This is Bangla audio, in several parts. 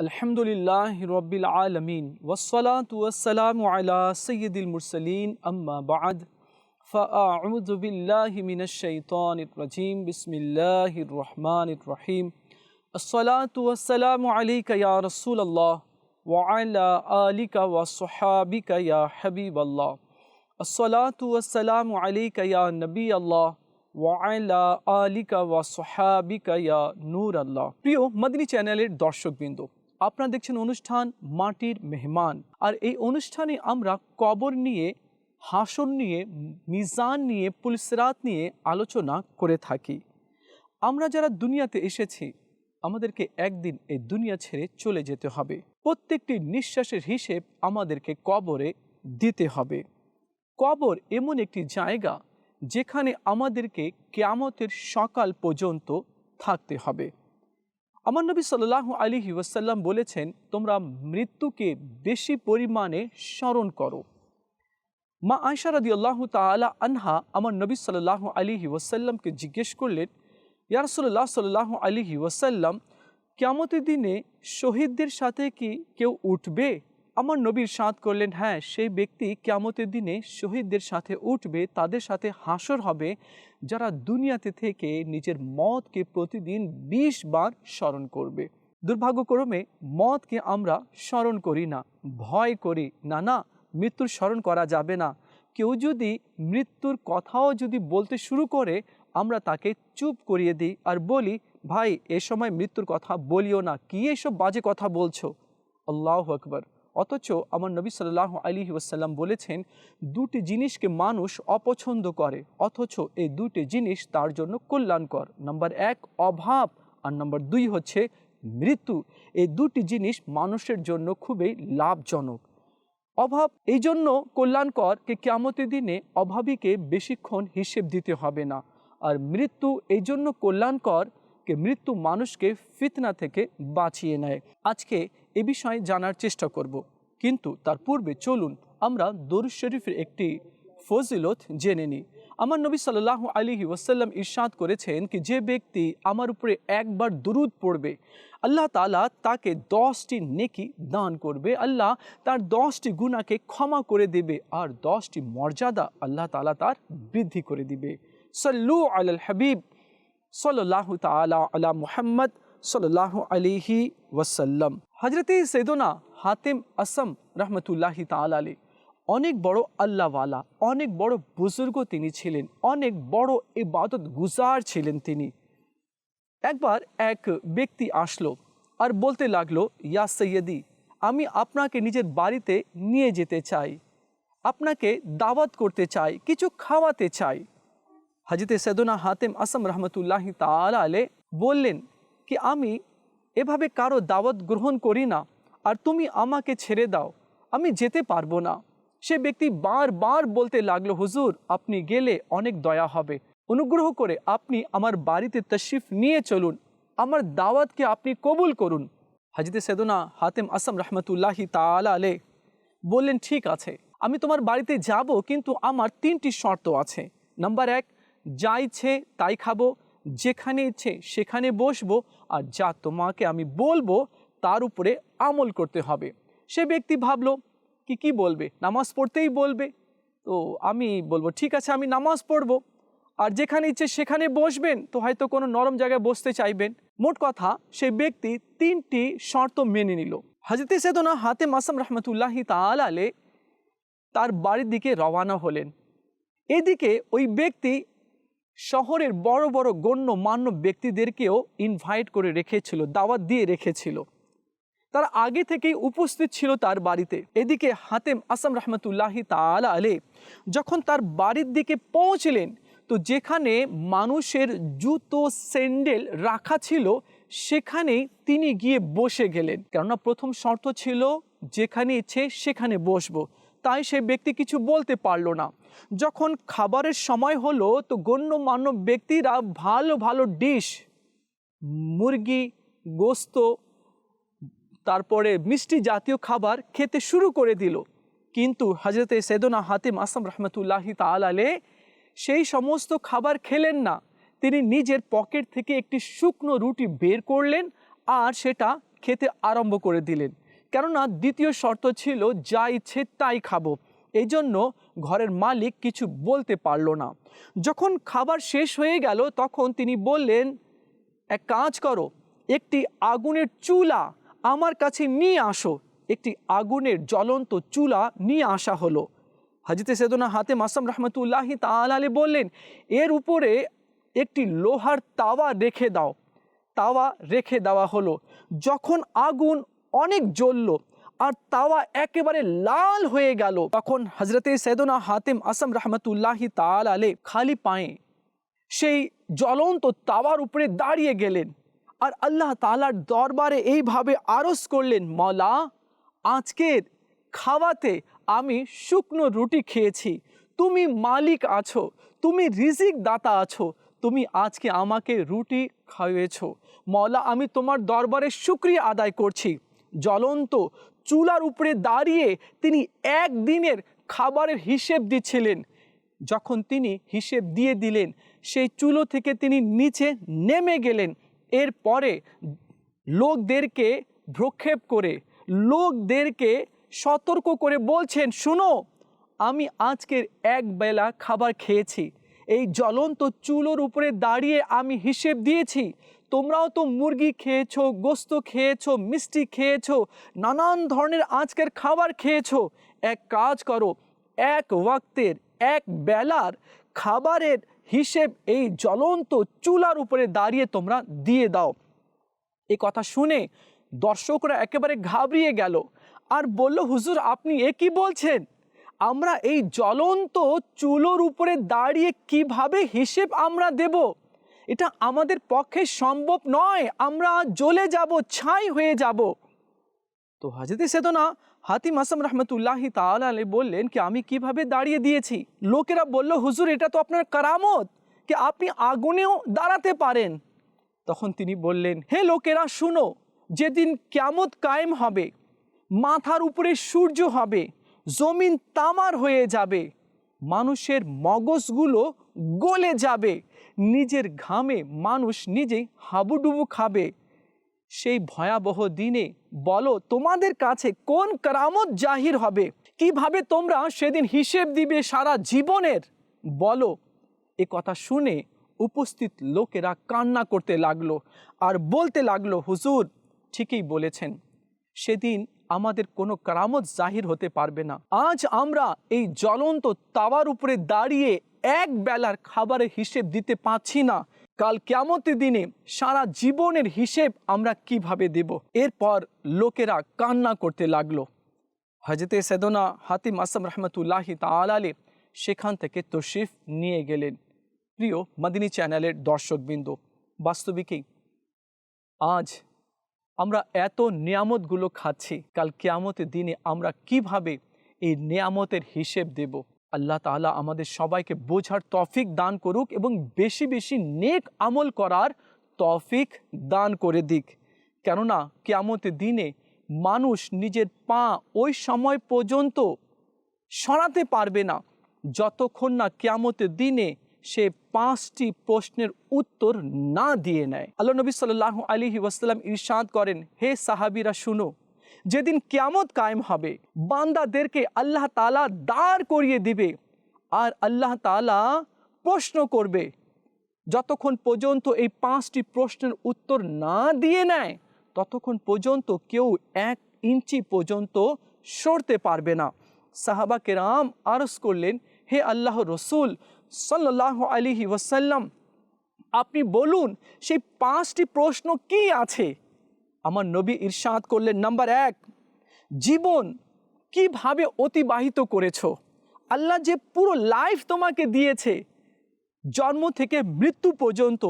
الحمد لله رب العالمين والصلاة والسلام على سيد المرسلين أما بعد فأعوذ بالله من الشيطان الرجيم بسم الله الرحمن الرحيم الصلاة والسلام عليك يا رسول الله وعلى آلك وصحابك يا حبيب الله الصلاة والسلام عليك يا نبي الله ওয়াইলা আলিকা ওয়া সোহাবিকা ইয়া নূর আল্লাহ প্রিয় মদিনী চ্যানেলের দর্শকবৃন্দ আপনারা দেখছেন অনুষ্ঠান মাটির মেহমান। আর এই অনুষ্ঠানে আমরা কবর নিয়ে হাসন নিয়ে, মিজান নিয়ে পুলিসরাত নিয়ে আলোচনা করে থাকি। আমরা যারা দুনিয়াতে এসেছি, আমাদেরকে একদিন এই দুনিয়া ছেড়ে চলে যেতে হবে। প্রত্যেকটি নিঃশ্বাসের হিসেব আমাদেরকে কবরে দিতে হবে। কবর এমন একটি জায়গা যেখানে আমাদেরকে কেয়ামতের সকাল পর্যন্ত থাকতে হবে। আমার নবী সাল্লাহ আলী ওয়াসাল্লাম বলেছেন, তোমরা মৃত্যুকে বেশি পরিমাণে স্মরণ করো। মা আয়সা রাদি আল্লাহ তালা আনহা আমার নবী সাল্লাহ আলী ওয়াসাল্লামকে জিজ্ঞেস করলেন ইয়ারসল্লাহ সাল্লাহ আলী ওয়াসাল্লাম কেমতের দিনে শহীদদের সাথে কি কেউ উঠবে? আমার নবীর সাঁত করলেন হ্যাঁ সেই ব্যক্তি কেমতের দিনে শহীদদের সাথে উঠবে, তাদের সাথে হাসর হবে, যারা দুনিয়াতে থেকে নিজের মতকে প্রতিদিন বিশ বার স্মরণ করবে। দুর্ভাগ্যক্রমে মতকে আমরা স্মরণ করি না, ভয় করি। না না, মৃত্যুর স্মরণ করা যাবে না। কেউ যদি মৃত্যুর কথাও যদি বলতে শুরু করে, আমরা তাকে চুপ করিয়ে দিই আর বলি, ভাই, এ সময় মৃত্যুর কথা বলিও না। কি এসব বাজে কথা বলছো? আল্লাহ আকবর। অথচ আমার নবী সাল্লাহ আলী ওয়াসাল্লাম বলেছেন, দুটি জিনিসকে মানুষ অপছন্দ করে, অথচ এই দুটি জিনিস তার জন্য কল্যাণকর। নাম্বার এক, অভাব, আর নাম্বার দুই হচ্ছে মৃত্যু। এই দুটি জিনিস মানুষের জন্য খুবই লাভজনক। অভাব এই জন্য কল্যাণকর কে দিনে অভাবীকে বেশিক্ষণ হিসেব দিতে হবে না। আর মৃত্যু এই জন্য কল্যাণকর কে মৃত্যু মানুষকে ফিতনা থেকে বাঁচিয়ে নেয়। আজকে এ বিষয়ে জানার চেষ্টা করব। কিন্তু তার পূর্বে চলুন আমরা দরুদ শরীফের একটি ফজিলত জেনে নিই। আমার নবী সাল্লাহ আলী ওয়াসাল্লাম ইরশাদ করেছেন কি যে ব্যক্তি আমার উপরে একবার দুরুদ পড়বে, আল্লাহ তালা তাকে দশটি নেকি দান করবে। আল্লাহ তার দশটি গুণাকে ক্ষমা করে দেবে আর দশটি মর্যাদা আল্লাহ তালা তার বৃদ্ধি করে দিবে। সাল্লু আল হাবিব সাল্লাহ তালা আলা মুহাম্মদ সাল্লাহ আলিহি ওয়াসাল্লাম। হজরতে সৈদনা হাতিম আসম রহমতুল্লাহি তালি অনেক বড় আল্লাহওয়ালা, অনেক বড় বুজুর্গ তিনি ছিলেন, অনেক বড় ইবাদত গুজার ছিলেন তিনি। একবার এক ব্যক্তি আসলো আর বলতে লাগল, ইয়া সৈয়দি, আমি আপনাকে নিজের বাড়িতে নিয়ে যেতে চাই, আপনাকে দাওয়াত করতে চাই, কিছু খাওয়াতে চাই। হাজিতে সৈদনা হাতিম আসম রহমতুল্লাহি তালে বললেন, কি আমি এভাবে কারও দাওয়াত গ্রহণ করি না, আর তুমি আমাকে ছেড়ে দাও, আমি যেতে পারব না। সে ব্যক্তি বারবার বলতে লাগল, হুজুর, আপনি গেলে অনেক দয়া হবে। অনুগ্রহ করে আপনি আমার বাড়িতে তশরিফ নিয়ে চলুন। আমার দাওয়াতকে আপনি কবুল করুন। হাজিতে সেদনা হাতেম আসাম রহমতুল্লাহি তালা বললেন, ঠিক আছে, আমি তোমার বাড়িতে যাব, কিন্তু আমার তিনটি শর্ত আছে। নাম্বার এক যা ইচ্ছে তাই খাব। যেখানে ইচ্ছে সেখানে বসবো আর যা তোমাকে আমি বলব তার উপরে আমল করতে হবে। সে ব্যক্তি ভাবলো, কি কি বলবে? নামাজ পড়তেই বলবে? তো আমি বলব, ঠিক আছে, আমি নামাজ পড়ব। আর যেখানে ইচ্ছে সেখানে বসবেন, তো হয়তো কোনো নরম জায়গায় বসতে চাইবেন। মোট কথা সেই ব্যক্তি তিনটি শর্ত মেনে নিল। হাজরতে সেদনা হাতে মাসাম রহমতুল্লাহি তালে তার বাড়ির দিকে রওয়ানা হলেন। এদিকে ওই ব্যক্তি শহরের বড় বড় গণ্য মান্য ব্যক্তিদেরকেও ইনভাইট করে রেখেছিল, দাওয়াত দিয়ে রেখেছিল। তারা আগে থেকেই উপস্থিত ছিল তার বাড়িতে। এদিকে হাতেম আসাম রহমতুল্লাহি তালা আলে যখন তার বাড়ির দিকে পৌঁছলেন, তো যেখানে মানুষের জুতো, স্যান্ডেল রাখা ছিল, সেখানেই তিনি গিয়ে বসে গেলেন। কেননা প্রথম শর্ত ছিল, যেখানে ইচ্ছে সেখানে বসবো। তাই সে ব্যক্তি কিছু বলতে পারল না। যখন খাবারের সময় হলো, তো গণ্যমান্য ব্যক্তিরা ভালো ভালো ডিশ, মুরগি, গোস্ত, তারপরে মিষ্টি জাতীয় খাবার খেতে শুরু করে দিল। কিন্তু হজরতে সেদনা হাতিম আসাম রহমতুল্লাহি তালে সেই সমস্ত খাবার খেলেন না। তিনি নিজের পকেট থেকে একটি শুকনো রুটি বের করলেন আর সেটা খেতে আরম্ভ করে দিলেন। কেননা দ্বিতীয় শর্ত ছিল, যা ইচ্ছে তাই খাব। এই জন্য ঘরের মালিক কিছু বলতে পারল না। যখন খাবার শেষ হয়ে গেল, তখন তিনি বললেন, এক কাজ করো, একটি আগুনের চুলা আমার কাছে নিয়ে আসো। একটি আগুনের জ্বলন্ত চুলা নিয়ে আসা হলো। হাজিতে সেদনা হাতে মাসাম রহমতুল্লাহি তাআলা বললেন, এর উপরে একটি লোহার তাওয়া রেখে দাও। তাওয়া রেখে দেওয়া হলো। যখন আগুন অনেক জ্বলল আর তাওয়া একেবারে লাল হয়ে গেল। তখন হজরতে সৈদনা হাতিম আসম রহমতুল্লাহি তাল আলে খালি পায়ে সেই জ্বলন্ত তাওয়ার উপরে দাঁড়িয়ে গেলেন আর আল্লাহ তালার দরবারে এইভাবে আরস করলেন, মলা, আজকের খাওয়াতে আমি শুকনো রুটি খেয়েছি, তুমি মালিক আছো, তুমি রিজিক দাতা আছো, তুমি আজকে আমাকে রুটি খাইয়েছো মলা, আমি তোমার দরবারে শুক্রিয়া আদায় করছি। জ্বলন্ত চুলার উপরে দাঁড়িয়ে তিনি একদিনের খাবারের হিসেব দিচ্ছিলেন। যখন তিনি হিসেব দিয়ে দিলেন, সেই চুলো থেকে তিনি নিচে নেমে গেলেন। এরপরে লোকদেরকে ভ্রক্ষেপ করে, লোকদেরকে সতর্ক করে বলছেন, শুনো, আমি আজকের এক বেলা খাবার খেয়েছি। এই জ্বলন্ত চুলোর উপরে দাঁড়িয়ে আমি হিসেব দিয়েছি। তোমরাও তো মুরগি খেয়েছো, গোস্ত খেয়েছো, মিষ্টি খেয়েছো, নানান ধরনের আজকের খাবার খেয়েছো। এক কাজ করো, এক ওয়াক্তের, এক বেলার খাবারের হিসেব এই জ্বলন্ত চুলার উপরে দাঁড়িয়ে তোমরা দিয়ে দাও। এ কথা শুনে দর্শকরা একেবারে ঘাবড়িয়ে গেল। আর বলল, হুজুর, আপনি এ কি বলছেন? আমরা এই জ্বলন্ত চুলোর উপরে দাঁড়িয়ে কীভাবে হিসেব আমরা দেব? এটা আমাদের পক্ষে সম্ভব নয়। আমরা জ্বলে যাব, ছাই হয়ে যাব। তো হাজরতে সেদনা হাতিম আসাম রহমতুল্লাহি আলাই বললেন কি, আমি কীভাবে দাঁড়িয়ে দিয়েছি? লোকেরা বলল, হুজুর, এটা তো আপনার কারামত কি আপনি আগুনেও দাঁড়াতে পারেন? তখন তিনি বললেন, হে লোকেরা, শুনো, যেদিন ক্যামত কায়েম হবে, মাথার উপরে সূর্য হবে, জমিন তামার হয়ে যাবে, মানুষের মগজগুলো গলে যাবে নিজের ঘামে মানুষ নিজেই হাবুডুবু খাবে। সেই ভয়াবহ দিনে বলো, তোমাদের কাছে কোন কারামত জাহির হবে? কীভাবে তোমরা সেদিন হিসেব দিবে সারা জীবনের? বলো, এ কথা শুনে উপস্থিত লোকেরা কান্না করতে লাগল আর বলতে লাগল, হুজুর, ঠিকই বলেছেন, সেদিন আমাদের কোনো কারামত জাহির হতে পারবে না। আজ আমরা এই জ্বলন্ত তাওয়ার উপরে দাঁড়িয়ে এক বেলার খাবারের হিসেব দিতে পারছি না। কাল কেমতের দিনে সারা জীবনের হিসেব আমরা কীভাবে দেব? এরপর লোকেরা কান্না করতে লাগল। হজরতে সেদনা হাতিম আসম রহমতুল্লাহি তালালে সেখান থেকে তশরিফ নিয়ে গেলেন। প্রিয় মদিনী চ্যানেলের দর্শকবৃন্দ বাস্তবিকই আজ আমরা এত নিয়ামতগুলো খাচ্ছি, কাল কেয়ামতের দিনে আমরা কীভাবে এই নিয়ামতের হিসেব দেব? আল্লাহ তাআলা আমাদের সবাইকে বোঝার তফিক দান করুক এবং বেশি বেশি নেক আমল করার তফিক দান করে দিক। কেননা কেয়ামতের দিনে মানুষ নিজের পা ওই সময় পর্যন্ত সরাতে পারবে না, যতক্ষণ না কেয়ামতের দিনে সে পাঁচটি প্রশ্নের উত্তর না দিয়ে নেয়। আল্লাহ নবী সাল্লাহ আলী ওয়াসাল্লাম ইরশাদ করেন, হে সাহাবিরা, শুনো। যেদিন কিয়ামত কায়েম হবে, বান্দাদেরকে আল্লাহ তালা দাঁড় করিয়ে দিবে আর আল্লাহ তালা প্রশ্ন করবে। যতক্ষণ পর্যন্ত এই পাঁচটি প্রশ্নের উত্তর না দিয়ে নেয়, ততক্ষণ পর্যন্ত কেউ এক ইঞ্চি পর্যন্ত সরতে পারবে না। সাহাবা কেরাম আরস করলেন, হে আল্লাহ রসুল সাল্লাহ আলিহি ওয়াসাল্লাম, আপনি বলুন, সেই পাঁচটি প্রশ্ন কি আছে? আমার নবী ইরশাদ করলেন, নাম্বার এক, জীবন কীভাবে অতিবাহিত করেছ? আল্লাহ যে পুরো লাইফ তোমাকে দিয়েছে, জন্ম থেকে মৃত্যু পর্যন্ত,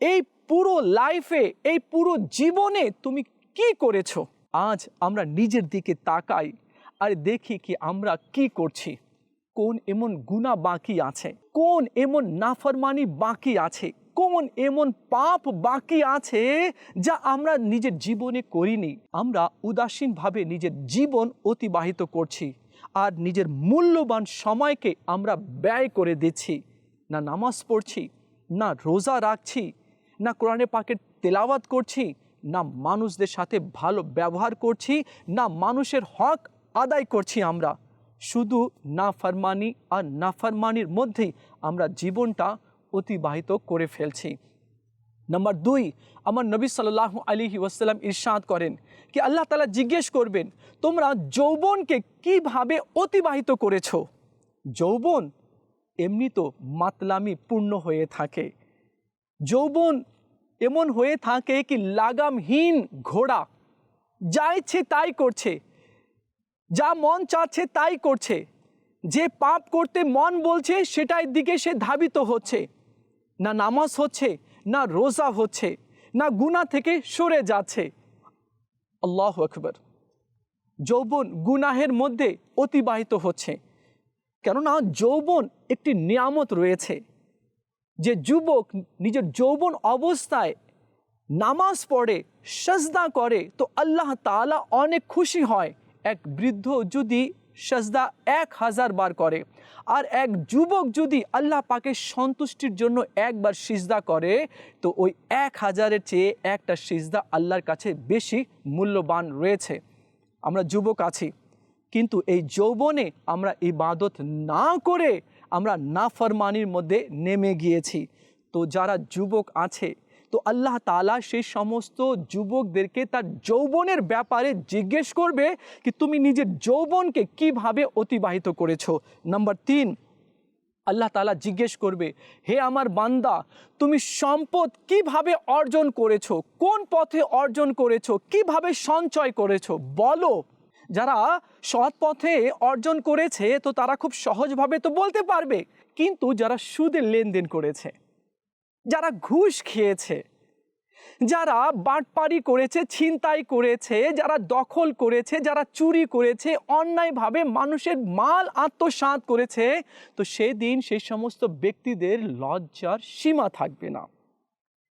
এই পুরো লাইফে এই পুরো জীবনে তুমি কি করেছ? আজ আমরা নিজের দিকে তাকাই, আর দেখি কি আমরা কি করছি। কোন এমন গুণা বাকি আছে? কোন এমন নাফরমানি বাকি আছে? কোন এমন পাপ বাকি আছে যা আমরা নিজের জীবনে করিনি। আমরা উদাসীনভাবে নিজের জীবন অতিবাহিত করছি আর নিজের মূল্যবান সময়কে আমরা ব্যয় করে দিচ্ছি। না নামাজ পড়ছি, না রোজা রাখছি, না কোরআনে পাকের তেলাওয়াত করছি, না মানুষদের সাথে ভালো ব্যবহার করছি, না মানুষের হক আদায় করছি আমরা। শুধু না ফরমানি আর না ফরমানির মধ্যেই আমরা জীবনটা অতিবাহিত করে ফেলছি। নাম্বার দুই, আমার নবী সাল্লাহ আলী ওয়াসাল্লাম ইরশাদ করেন কি আল্লাহ তালা জিজ্ঞেস করবেন, তোমরা যৌবনকে কীভাবে অতিবাহিত করেছ? যৌবন এমনি তো মাতলামি পূর্ণ হয়ে থাকে। যৌবন এমন হয়ে থাকে কি লাগামহীন ঘোড়া, যা ইচ্ছে তাই করছে, যা মন চাচ্ছে তাই করছে, যে পাপ করতে মন বলছে সেটার দিকে সে ধাবিত হচ্ছে। না নামাজ হচ্ছে, না রোজা হচ্ছে, না গুণা থেকে সরে যাচ্ছে। আল্লাহ আকবর। যৌবন গুনাহের মধ্যে অতিবাহিত হচ্ছে। কেননা যৌবন একটি নিয়ামত রয়েছে। যে যুবক নিজের যৌবন অবস্থায় নামাজ পড়ে, সজদা করে, তো আল্লাহ তাআলা অনেক খুশি হয়। এক বৃদ্ধ যদি সজদা এক হাজার বার করে। আর এক যুবক যদি আল্লাহ পাকের সন্তুষ্টির জন্য একবার সিজদা করে, তো ওই এক হাজারের চেয়ে একটা সিজদা আল্লাহর কাছে বেশি মূল্যবান রয়েছে। আমরা যুবক আছি, কিন্তু এই যৌবনে আমরা ইবাদত না করে আমরা নাফরমানির মধ্যে নেমে গিয়েছি। তো যারা যুবক আছে তো আল্লাহ তালা সেই সমস্ত যুবকদেরকে তার যৌবনের ব্যাপারে জিজ্ঞেস করবে কি তুমি নিজের যৌবনকে কীভাবে অতিবাহিত করেছ? নাম্বার তিন, আল্লাহ তালা জিজ্ঞেস করবে, হে আমার বান্দা, তুমি সম্পদ কীভাবে অর্জন করেছ? কোন পথে অর্জন করেছ? কীভাবে সঞ্চয় করেছ? বলো। যারা সৎ পথে অর্জন করেছে, তো তারা খুব সহজভাবে তো বলতে পারবে, কিন্তু যারা সুদের লেনদেন করেছে যারা ঘুষ খেয়েছে, যারা বাটপারি করেছে, ছিনতাই করেছে, যারা দখল করেছে, যারা চুরি করেছে, অন্যায়ভাবে মানুষের মাল আত্মসাত করেছে, তো সেদিন সেই সমস্ত ব্যক্তিদের লজ্জার সীমা থাকবে না।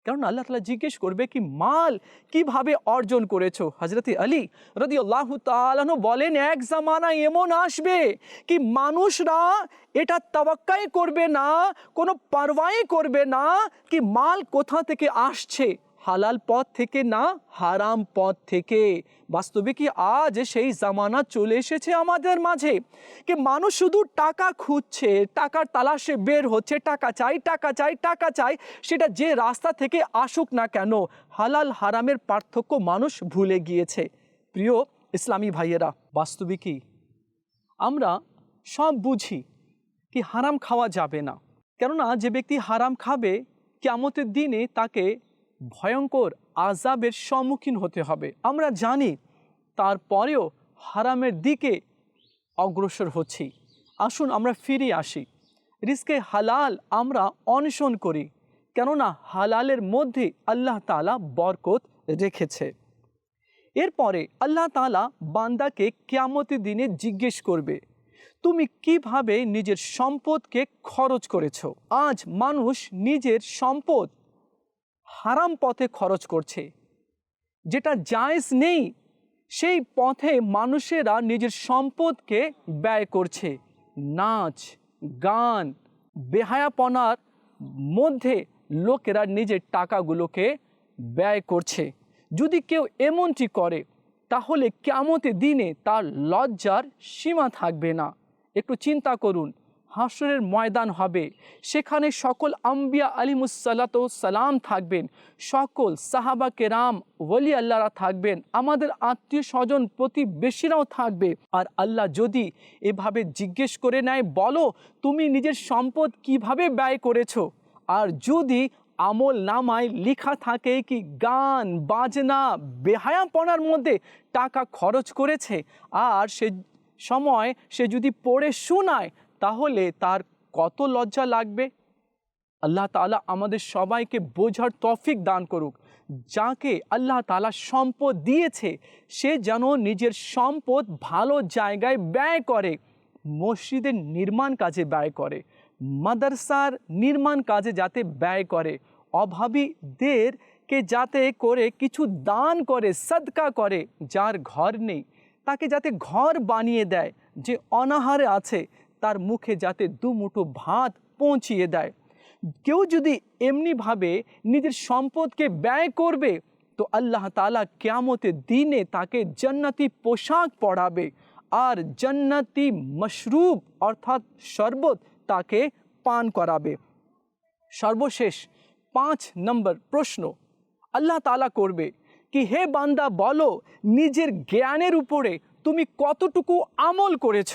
কারণ আল্লাহ তালা জিজ্ঞেস করবে কি মাল কীভাবে অর্জন করেছ? হজরত আলী রদি আল্লাহ তালানো বলেন, এক জামানা এমন আসবে কি মানুষরা এটা তাবাক্কাই করবে না, কোনো পারওয়াই করবে না, কি মাল কোথা থেকে আসছে? হালাল পথ থেকে না হারাম পথ থেকে। বাস্তবে কি আজ সেই জামানা চলে এসেছে আমাদের মাঝে? কি মানুষ শুধু টাকা খুঁজছে, টাকার তালাশে বের হচ্ছে, টাকা চাই টাকা চাই টাকা চাই, সেটা যে রাস্তা থেকে আসুক না কেন, হালাল হারামের পার্থক্য মানুষ ভুলে গিয়েছে। প্রিয় ইসলামী ভাইয়েরা বাস্তবিক কি আমরা সব বুঝি কি হারাম খাওয়া যাবে না। কেননা যে ব্যক্তি হারাম খাবে কেমতের দিনে তাকে ভয়ঙ্কর আজাবের সম্মুখীন হতে হবে। আমরা জানি তারপরেও হারামের দিকে অগ্রসর হচ্ছি। আসুন আমরা ফিরে আসি। রিস্কে হালাল আমরা অন্বেষণ করি, কেননা হালালের মধ্যে আল্লাহ তালা বরকত রেখেছে। এরপরে আল্লাহ তালা বান্দাকে কেয়ামতের দিনে জিজ্ঞেস করবে, তুমি কীভাবে নিজের সম্পদকে খরচ করেছ? আজ মানুষ নিজের সম্পদ হারাম পথে খরচ করছে। যেটা জায়েজ নেই, সেই পথে মানুষেরা নিজের সম্পদকে ব্যয় করছে। নাচ, গান, বেহায়াপনার মধ্যে লোকেরা নিজের টাকাগুলোকে ব্যয় করছে। যদি কেউ এমনটি করে, তাহলে কেমতে দিনে তার লজ্জার সীমা থাকবে না। একটু চিন্তা করুন হাসরের ময়দান হবে। সেখানে সকল আম্বিয়া আলিমুসাল্লাত সালাম থাকবেন। সকল সাহাবা কেরাম ওলি আল্লাহরা থাকবেন। আমাদের আত্মীয় স্বজন, প্রতিবেশীরাও থাকবে। আর আল্লাহ যদি এভাবে জিজ্ঞেস করে নেয়, বলো, তুমি নিজের সম্পদ কীভাবে ব্যয় করেছ? আর যদি আমল নামায় লেখা থাকে কি, গান, বাজনা, বেহায়াপনার মধ্যে টাকা খরচ করেছে, আর সে সময় সে যদি পড়ে শোনায় তাহলে তার কত লজ্জা লাগবে? আল্লাহ তালা আমাদের সবাইকে বোঝার তফিক দান করুক। যাকে আল্লাহ তালা সম্পদ দিয়েছে, সে যেন নিজের সম্পদ ভালো জায়গায় ব্যয় করে, মসজিদের নির্মাণ কাজে ব্যয় করে, মাদ্রাসার নির্মাণ কাজে যাতে ব্যয় করে, অভাবীদেরকে যাতে করে কিছু দান করে, সদকা করে, যার ঘর নেই, তাকে যাতে ঘর বানিয়ে দেয়, যে অনাহারে আছে তার মুখে যাতে দু মুঠো ভাত পৌঁছিয়ে দেয়। কেউ যদি এমনিভাবে নিজের সম্পদকে ব্যয় করবে, তো আল্লাহ তালা কেয়ামতের দিনে তাকে জান্নাতি পোশাক পরাবে আর জান্নাতি মশরুব অর্থাৎ শরবত তাকে পান করাবে। সর্বশেষ পাঁচ নম্বর প্রশ্ন, আল্লাহ তালা করবে কি, হে বান্দা বলো, নিজের জ্ঞানের উপরে তুমি কতটুকু আমল করেছ?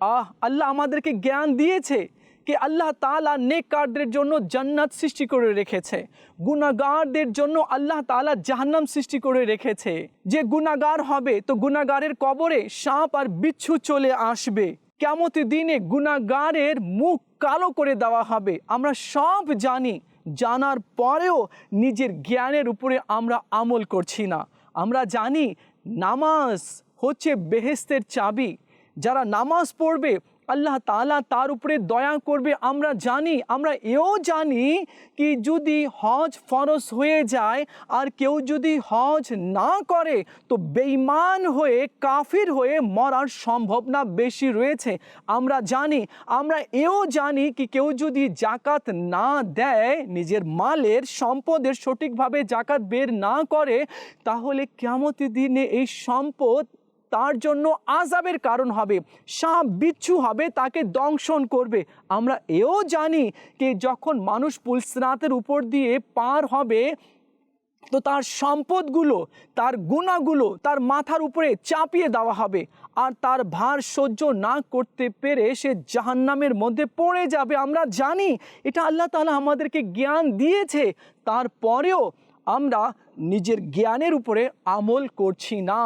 আহ, আল্লাহ আমাদেরকে জ্ঞান দিয়েছে কি আল্লাহ তালা নেককারদের জন্য জান্নাত সৃষ্টি করে রেখেছে। গুনাগারদের জন্য আল্লাহ তালা জাহান্নাম সৃষ্টি করে রেখেছে। যে গুনাগার হবে, তো গুনাগারের কবরে সাপ আর বিচ্ছু চলে আসবে। কেমতি দিনে গুনাগারের মুখ কালো করে দেওয়া হবে। আমরা সব জানি, জানার পরেও নিজের জ্ঞানের উপরে আমরা আমল করছি না। আমরা জানি, নামাজ হচ্ছে বেহেস্তের চাবি। যারা নামাজ পড়বে, আল্লাহ তালা তার উপরে দয়া করবে। আমরা জানি, আমরা এও জানি কি যদি হজ ফরজ হয়ে যায় আর কেউ যদি হজ না করে, তো বেইমান হয়ে, কাফির হয়ে মরার সম্ভাবনা বেশি রয়েছে। আমরা জানি, আমরা এও জানি কি কেউ যদি জাকাত না দেয়, নিজের মালের সম্পদের সঠিকভাবে জাকাত বের না করে, তাহলে কেমতি দিনে এই সম্পদ তার জন্য আজাবের কারণ হবে। সাপ বিচ্ছু হবে, তাকে দংশন করবে। আমরা এও জানি যে যখন মানুষ পুলসরাতের উপর দিয়ে পার হবে, তো তার সম্পদগুলো, তার গুণাগুলো, তার মাথার উপরে চাপিয়ে দেওয়া হবে। আর তার ভার সহ্য না করতে পেরে সে জাহান্নামের মধ্যে পড়ে যাবে। আমরা জানি, এটা আল্লাহ তালা আমাদেরকে জ্ঞান দিয়েছে। তারপরেও আমরা নিজের জ্ঞানের উপরে আমল করছি না।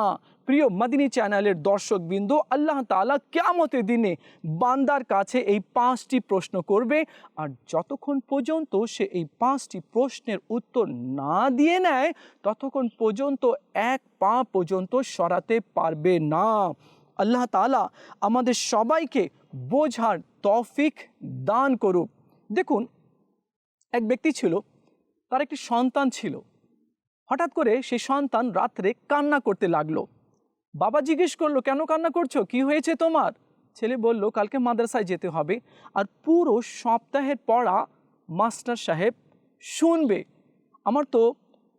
প্রিয় মাদিনী চ্যানেলের দর্শকবৃন্দ, আল্লাহ তালা কেমতের দিনে বান্দার কাছে এই পাঁচটি প্রশ্ন করবে। আর যতক্ষণ পর্যন্ত সে এই পাঁচটি প্রশ্নের উত্তর না দিয়ে নেয়, ততক্ষণ পর্যন্ত এক পা পর্যন্ত সরাতে পারবে না। আল্লাহ তালা আমাদের সবাইকে বোঝার তফিক দান করুক। দেখুন, এক ব্যক্তি ছিল, তার একটি সন্তান ছিল। হঠাৎ করে সেই সন্তান রাত্রে কান্না করতে লাগল। বাবা জিজ্ঞেস করল, কেন কান্না করছ? কি হয়েছে তোমার? ছেলে বলল, কালকে মাদ্রাসায় যেতে হবে আর পুরো সপ্তাহের পড়া মাস্টার সাহেব শুনবে। আমার তো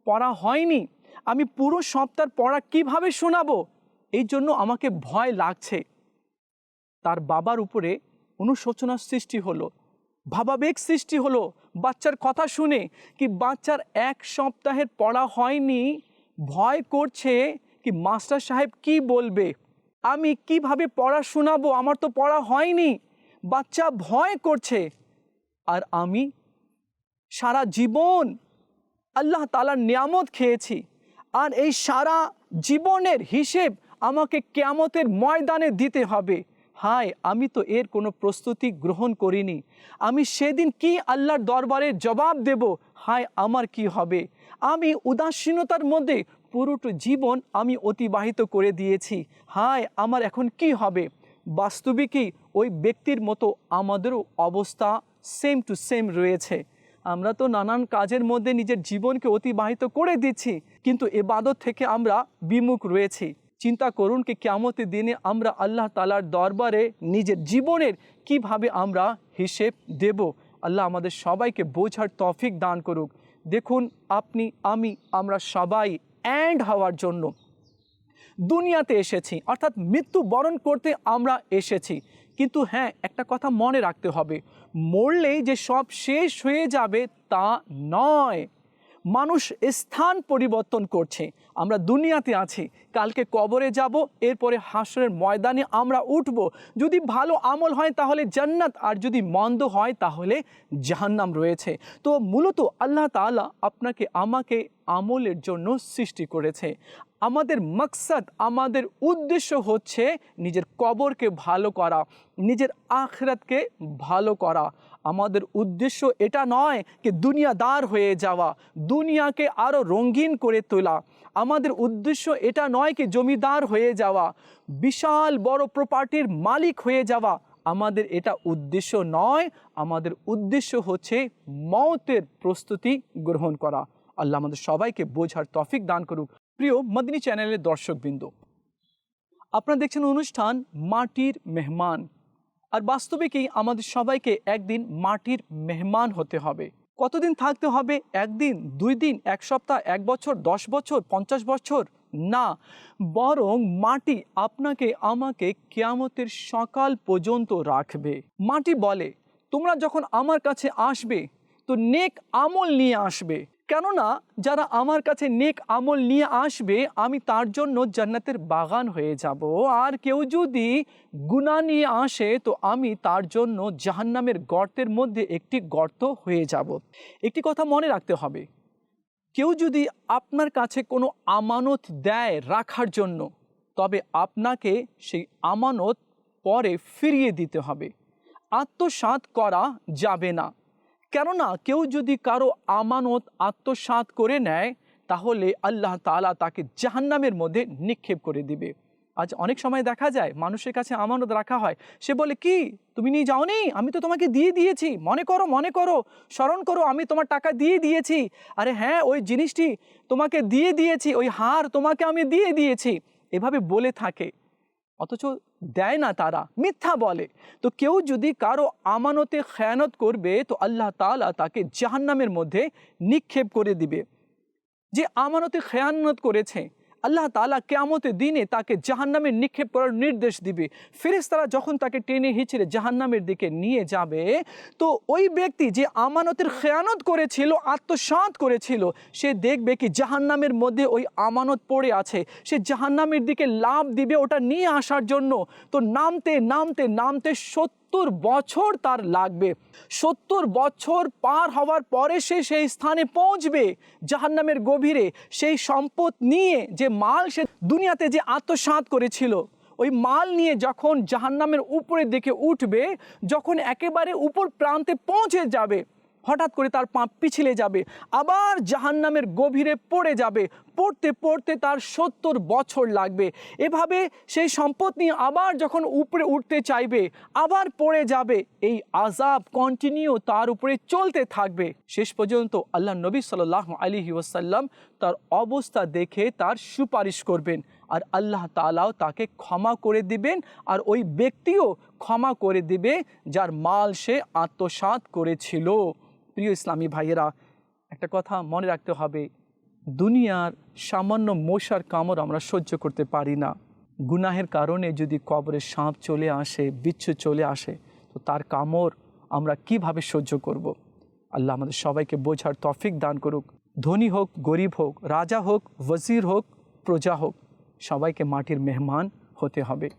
পড়া হয়নি। আমি পুরো সপ্তাহ পড়া কীভাবে শোনাবো? এই জন্য আমাকে ভয় লাগছে। তার বাবার উপরে অনুশোচনার সৃষ্টি হলো, ভাবাবেগ সৃষ্টি হলো, বাচ্চার কথা শুনে, কি বাচ্চার এক সপ্তাহের পড়া হয়নি? ভয় করছে? কি মাস্টার সাহেব কি বলবে? আমি কীভাবে পড়া শোনাবো? আমার তো পড়া হয়নি। বাচ্চা ভয় করছে। আর আমি সারা জীবন আল্লাহ তালার নিয়ামত খেয়েছি। আর এই সারা জীবনের হিসেব আমাকে কেয়ামতের ময়দানে দিতে হবে। হায়, আমি তো এর কোনো প্রস্তুতি গ্রহণ করিনি। আমি সেদিন কি আল্লাহর দরবারে জবাব দেব? হায়, আমার কি হবে? আমি উদাসীনতার মধ্যে পুরোটো জীবন আমি অতিবাহিত করে দিয়েছি। হায়, আমার এখন কি হবে? বাস্তবিকই ওই ব্যক্তির মতো আমাদেরও অবস্থা সেম টু সেম রয়েছে। আমরা তো নানান কাজের মধ্যে নিজের জীবনকে অতিবাহিত করে দিচ্ছি, কিন্তু এবাদত থেকে আমরা বিমুখ রয়েছি। চিন্তা করুন কি কেমতের দিনে আমরা আল্লাহ তালার দরবারে নিজের জীবনের কীভাবে আমরা হিসেব দেব? আল্লাহ আমাদের সবাইকে বোঝার তফিক দান করুক। দেখুন, আপনি, আমি, আমরা সবাই অ্যান্ড হওয়ার জন্য। দুনিয়াতে এসেছি, অর্থাৎ মৃত্যু বরণ করতে আমরা এসেছি। কিন্তু হ্যাঁ একটা কথা মনে রাখতে হবে। মরলেই যে সব শেষ হয়ে যাবে তা নয়। মানুষ স্থান পরিবর্তন করছে। আমরা দুনিয়াতে আছি, কালকে কবরে যাব, এরপরে হাসরের ময়দানে আমরা উঠব। যদি ভালো আমল হয় তাহলে জান্নাত, আর যদি মন্দ হয় তাহলে জাহান্নাম রয়েছে। তো মূলত আল্লাহ তাআলা আপনাকে আমাকে আমলের জন্য সৃষ্টি করেছে। আমাদের মকসাদ, আমাদের উদ্দেশ্য হচ্ছে নিজের কবরকে ভালো করা, নিজের আখরাতকে ভালো করা। আমাদের উদ্দেশ্য এটা নয় কি দুনিয়াদার হয়ে যাওয়া, দুনিয়াকে আরও রঙিন করে তোলা। আমাদের উদ্দেশ্য এটা নয় কি জমিদার হয়ে যাওয়া, বিশাল বড় প্রপার্টির মালিক হয়ে যাওয়া। আমাদের এটা উদ্দেশ্য নয়, আমাদের উদ্দেশ্য হচ্ছে মতের প্রস্তুতি গ্রহণ করা। আল্লাহ আমাদের সবাইকে বোঝার তফিক দান করুক। প্রিয় মদিনী চ্যানেলের দর্শকবৃন্দ, আপনারা দেখছেন অনুষ্ঠান মাটির মেহমান। আর বাস্তবিকই আমাদের সবাইকে একদিন মাটির মেহমান হতে হবে। কতদিন থাকতে হবে? একদিন, দুই দিন, এক সপ্তাহ, এক বছর, দশ বছর, পঞ্চাশ বছর? না, বরং মাটি আপনাকে, আমাকে কেয়ামতের সকাল পর্যন্ত রাখবে। মাটি বলে, তোমরা যখন আমার কাছে আসবে, তো নেক আমল নিয়ে আসবে। কেননা যারা আমার কাছে নেক আমল নিয়ে আসবে, আমি তার জন্য জান্নাতের বাগান হয়ে যাব। আর কেউ যদি গুনাহ নিয়ে আসে, তো আমি তার জন্য জাহান্নামের গর্তের মধ্যে একটি গর্ত হয়ে যাব। একটি কথা মনে রাখতে হবে। কেউ যদি আপনার কাছে কোনো আমানত দেয় রাখার জন্য, তবে আপনাকে সেই আমানত পরে ফিরিয়ে দিতে হবে। আত্মসাৎ করা যাবে না। কেননা কেউ যদি কারও আমানত আত্মসাৎ করে নেয়, তাহলে আল্লাহ তালা তাকে জাহান্নামের মধ্যে নিক্ষেপ করে দিবে। আজ অনেক সময় দেখা যায় মানুষের কাছে আমানত রাখা হয়, সে বলে, কি? তুমি নিয়ে যাওনি? আমি তো তোমাকে দিয়ে দিয়েছি। মনে করো মনে করো, স্মরণ করো, আমি তোমার টাকা দিয়ে দিয়েছি। আরে হ্যাঁ ওই জিনিসটি তোমাকে দিয়ে দিয়েছি, ওই হার তোমাকে আমি দিয়ে দিয়েছি। এভাবে বলে থাকে। অথচ দেয় না তারা, মিথ্যা বলে। তো কেউ যদি কারও আমানতে খেয়ানত করবে, তো আল্লাহ তালা তাকে জাহান্নামের মধ্যে নিক্ষেপ করে দিবে। যে আমানতে খেয়ানত করেছে আল্লাহ তাআলা কেয়ামতের দিনে তাকে জাহান্নামে নিক্ষেপ করার নির্দেশ দিবে। ফেরেশতারা যখন তাকে টেনে হিচড়ে জাহান্নামের দিকে নিয়ে যাবে, তো ওই ব্যক্তি যে আমানতের খেয়ানত করেছিল, আত্মসাৎ করেছিল, সে দেখবে কি জাহান্নামের মধ্যে ওই আমানত পড়ে আছে। সে জাহান্নামের দিকে লাভ দিবে ওটা নিয়ে আসার জন্য। তো নামতে নামতে নামতে সত্তর বছর তার লাগবে। সত্তর বছর পার হওয়ার পরে সে সেই স্থানে পৌঁছবে জাহান্নামের গভীরে। সেই সম্পদ নিয়ে যে মাল সে দুনিয়াতে যে আত্মসাৎ করেছিল, ওই মাল নিয়ে যখন জাহান্নামের উপরের দিকে উঠবে, যখন একেবারে উপর প্রান্তে পৌঁছে যাবে হঠাৎ করে তার পা পিছলে যাবে, আবার জাহান্নামের গভীরে পড়ে যাবে, পড়তে পড়তে তার সত্তর বছর লাগবে। এভাবে সেই সম্পদ নিয়ে আবার যখন উপরে উঠতে চাইবে, আবার পড়ে যাবে। এই আজাব কন্টিনিউ তার উপরে চলতে থাকবে। শেষ পর্যন্ত আল্লাহ নবী সাল্লাহ আলী ওয়াসাল্লাম তার অবস্থা দেখে তার সুপারিশ করবেন। আর আল্লাহ তালাও তাকে ক্ষমা করে দিবেন আর ওই ব্যক্তিও ক্ষমা করে দিবে যার মাল সে আত্মসাৎ করেছিল। প্রিয় ইসলামী ভাইয়েরা, একটা কথা মনে রাখতে হবে, দুনিয়ার সামান্য মশার কামড় আমরা সহ্য করতে পারি না। গুনাহের কারণে যদি কবরে সাপ চলে আসে, বিচ্ছু চলে আসে, তো তার কামড় আমরা কীভাবে সহ্য করব। আল্লাহ আমাদের সবাইকে বোঝার তফিক দান করুক। ধনী হোক, গরিব হোক, রাজা হোক ওজির হোক, প্রজা হোক, সবাইকে মাটির মেহমান হতে হবে।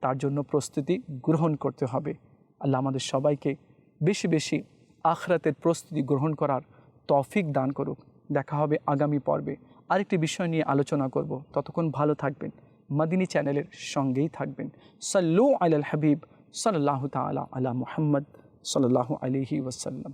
তার জন্য প্রস্তুতি গ্রহণ করতে হবে। আল্লাহ আমাদের সবাইকে বেশি বেশি আখরাতের প্রস্তুতি গ্রহণ করার তফিক দান করুক। দেখা হবে আগামী পর্বে। আরেকটি বিষয় নিয়ে আলোচনা করব। ততক্ষণ ভালো থাকবেন। মাদিনী চ্যানেলের সঙ্গেই থাকবেন। সাল্লু আল হাবিব সাল্লাহ তালা আলা মুহাম্মদ সাল্লাহ আলিহি ওয়াসাল্লাম।